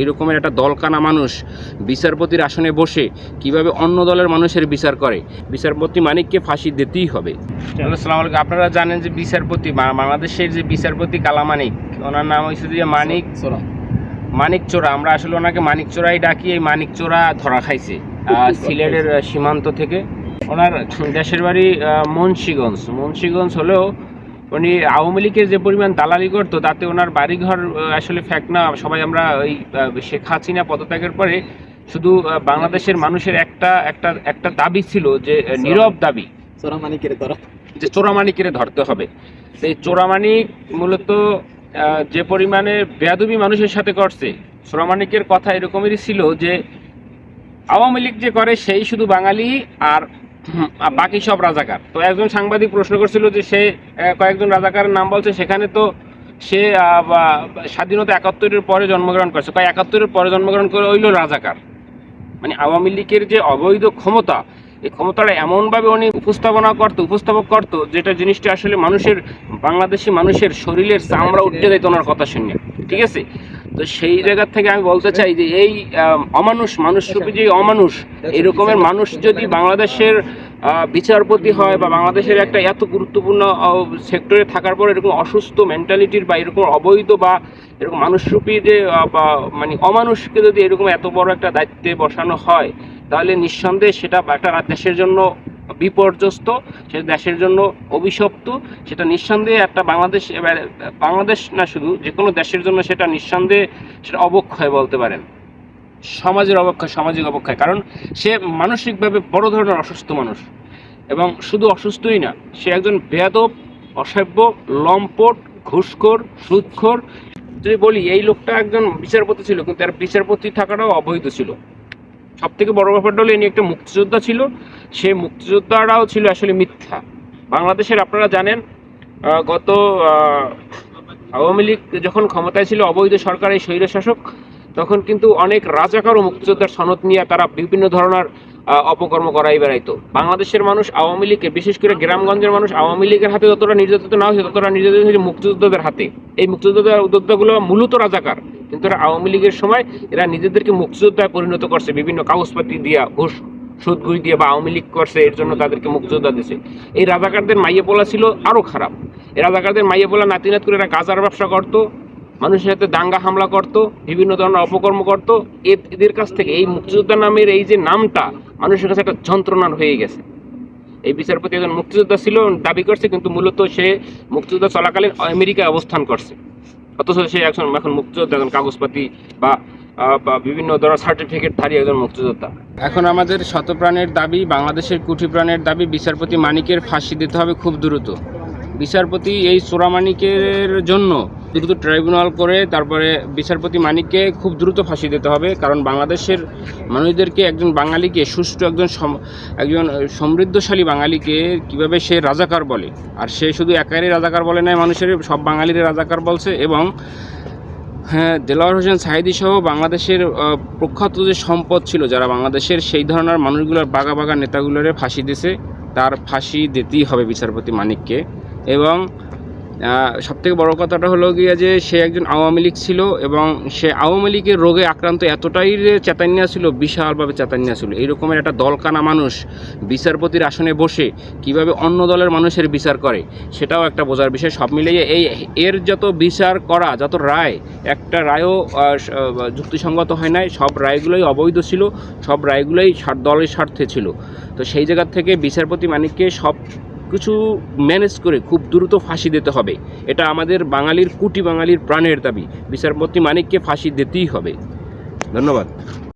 এরকমের একটা দলকানা মানুষ বিচারপতির আসনে বসে কীভাবে অন্য দলের মানুষের বিচার করে? বিচারপতি মানিককে ফাঁসি দিতেই হবে। আসসালামু আলাইকুম। আপনারা জানেন যে বিচারপতি বাংলাদেশের যে বিচারপতি কালামানিক ওনার নাম হয়েছে যে মানিক চোরা। মানিক চোরা। আমরা আসলে ওনাকে মানিক চোরাই ডাকি এই মানিক চোরা ধরা খাইছে সিলেটের সীমান্ত থেকে। ওনার দেশের বাড়ি মুন্সিগঞ্জ। মুন্সিগঞ্জ হলেও উনি আওয়ামী লীগের যে পরিমাণ দালালি করতো তাতে ওনার বাড়িঘর আসলে ফ্যাক না। সবাই আমরা ওই শেখ হাসিনা পদত্যাগের পরে শুধু বাংলাদেশের মানুষের একটা একটা একটা দাবি ছিল যে নীরব দাবি। সোরা মানিকের তোরা যে চোরামানিকের ধরতে হবে। এই চোরামানিক মূলত যে পরিমাণে বেয়াদবি মানুষের সাথে করছে চোরামানিকের কথা এরকমেরই ছিল যে আওয়ামী লীগ যে করে সেই শুধু বাঙালি আর বাকি সব রাজাকার। তো একজন সাংবাদিক প্রশ্ন করছিল যে সে কয়েকজন রাজাকারের নাম বলছে, সেখানে তো সে স্বাধীনতা একাত্তরের পরে জন্মগ্রহণ করছে। কয় একাত্তরের পরে জন্মগ্রহণ করে হইল রাজাকার। মানে আওয়ামী লীগের যে অবৈধ ক্ষমতা, এই ক্ষমতাটা এমনভাবে উনি উপস্থাপনা করতো, উপস্থাপক করতো, যেটা জিনিসটা আসলে মানুষের, বাংলাদেশি মানুষের শরীরের চামড়া উঠতে যেত ওনার কথা শুনে। ঠিক আছে? তো সেই জায়গা থেকে আমি বলতে চাই যে এই অমানুষ, মানুষরূপী যে অমানুষ, এরকমের মানুষ যদি বাংলাদেশের বিচারপতি হয় বা বাংলাদেশের একটা এত গুরুত্বপূর্ণ সেক্টরে থাকার পর এরকম অসুস্থ মেন্টালিটির বা এরকম অবৈধ বা এরকম মানুষরূপী যে বা মানে অমানুষকে যদি এরকম এত বড় একটা দায়িত্বে বসানো হয়, তাহলে নিঃসন্দেহে সেটা একটা দেশের জন্য বিপর্যস্ত, সে দেশের জন্য অভিশপ্ত, সেটা নিঃসন্দেহে একটা বাংলাদেশ বাংলাদেশ না শুধু, যে কোনো দেশের জন্য সেটা নিঃসন্দেহে সেটা অবক্ষয় বলতে পারেন। সমাজের অবক্ষয়, সামাজিক অবক্ষয়, কারণ সে মানসিকভাবে বড় ধরনের অসুস্থ মানুষ। এবং শুধু অসুস্থই না, সে একজন বেয়াদব, অসভ্য, লম্পট, ঘুষখোর, সুদখোর। যদি বলি, এই লোকটা একজন বিচারপতি ছিল, কিন্তু তার বিচারপতি থাকাটাও অবৈধ ছিল। সব থেকে বড় ব্যাপারটা হলো, ইনি একটা মুক্তিযোদ্ধা ছিল। সে মুক্তিযোদ্ধারাও ছিল আসলে মিথ্যা। বাংলাদেশের আপনারা জানেন গত আওয়ামী লীগ যখন ক্ষমতায় ছিল, অবৈধ সরকার এই স্বৈরশাসক, তখন কিন্তু অনেক রাজাকার ও মুক্তিযোদ্ধার সনদ নিয়ে তারা বিভিন্ন ধরনের অপকর্ম করাই বেড়াইতো। বাংলাদেশের মানুষ আওয়ামী লীগকে, বিশেষ করে গ্রামগঞ্জের মানুষ আওয়ামী লীগের হাতে যতটা নির্যাতিত না হয়েছে, ততটা নির্যাতিত হয়েছে মুক্তিযোদ্ধাদের হাতে। এই মুক্তিযোদ্ধাদের উদ্যোক্তাগুলো মূলত রাজাকার। কিন্তু এরা আওয়ামী লীগের সময় এরা নিজেদেরকে মুক্তিযোদ্ধায় পরিণত করছে, বিভিন্ন কাগজপাতি দিয়া, ঘুষ সুদ দিয়ে বা আওয়ামী লীগ করছে, এর জন্য তাদেরকে মুক্তিযোদ্ধা দিছে। এই রাজাকারদের মাইয়ে পোলা ছিল আরও খারাপ। এই রাজাকারদের মাইয়ে পোলা নাতি নাত করে এরা গাজার ব্যবসা করতো, মানুষের সাথে দাঙ্গা হামলা করত, বিভিন্ন ধরনের অপকর্ম করত। এদের কাছ থেকে এই মুক্তিযোদ্ধা নামের এই যে নামটা মানুষের কাছে একটা যন্ত্রণার হয়ে গেছে। এই বিচারপতি একজন মুক্তিযোদ্ধা ছিল, দাবি করছে কিন্তু মূলত সে মুক্তিযোদ্ধা চলাকালীন আমেরিকায় অবস্থান করছে। অথচ সে এখন এখন মুক্তিযোদ্ধা, একজন কাগজপাতি বা বিভিন্ন ধরনের সার্টিফিকেট ধারী একজন মুক্তিযোদ্ধা। এখন আমাদের শতপ্রাণের দাবি, বাংলাদেশের কোটি প্রাণের দাবি, বিচারপতি মানিকের ফাঁসি দিতে হবে খুব দ্রুত। বিচারপতি এই চোরামানিকের জন্য দ্রুত ট্রাইব্যুনাল করে তারপরে বিচারপতি মানিককে খুব দ্রুত ফাঁসি দিতে হবে, কারণ বাংলাদেশের মানুষদেরকে একজন বাঙালিকে, সুষ্ঠু একজন একজন সমৃদ্ধশালী বাঙালিকে কীভাবে সে রাজাকার বলে। আর সে শুধু একারই রাজাকার বলে নাই, মানুষের সব বাঙালির রাজাকার বলছে এবং হ্যাঁ দেলাওয়ার হোসেন সাহিদি সহ বাংলাদেশের প্রখ্যাত যে সম্পদ ছিল, যারা বাংলাদেশের সেই ধরনের মানুষগুলোর বাগা বাগা নেতাগুলোরে ফাঁসি দিয়েছে তার ফাঁসি দিতেই হবে বিচারপতি মানিককে। এবং সব থেকে বড় কথাটা হলো গিয়া যে সে একজন আওয়ামী লীগ ছিল এবং সে আওয়ামী লীগের রোগে আক্রান্ত এতটাই চেতান্যা ছিল, বিশালভাবে চেতান্যা ছিল। এই রকমের একটা দলকানা মানুষ বিচারপতির আসনে বসে কীভাবে অন্য দলের মানুষের বিচার করে, সেটাও একটা বোঝার বিষয়। সব মিলিয়ে এই এর যত বিচার করা, যত রায়, একটা রায়ও যুক্তিসঙ্গত হয় নাই। সব রায়গুলোই অবৈধ ছিল, সব রায়গুলোই দলের স্বার্থে ছিল। তো সেই জায়গা থেকে বিচারপতি মানিককে সব কিছু ম্যানেজ করে খুব দ্রুত ফাঁসি দিতে হবে। এটা আমাদের বাঙালির, কুটি বাঙালির প্রাণের দাবি। বিচারপতি মানিককে ফাঁসি দিতেই হবে। ধন্যবাদ।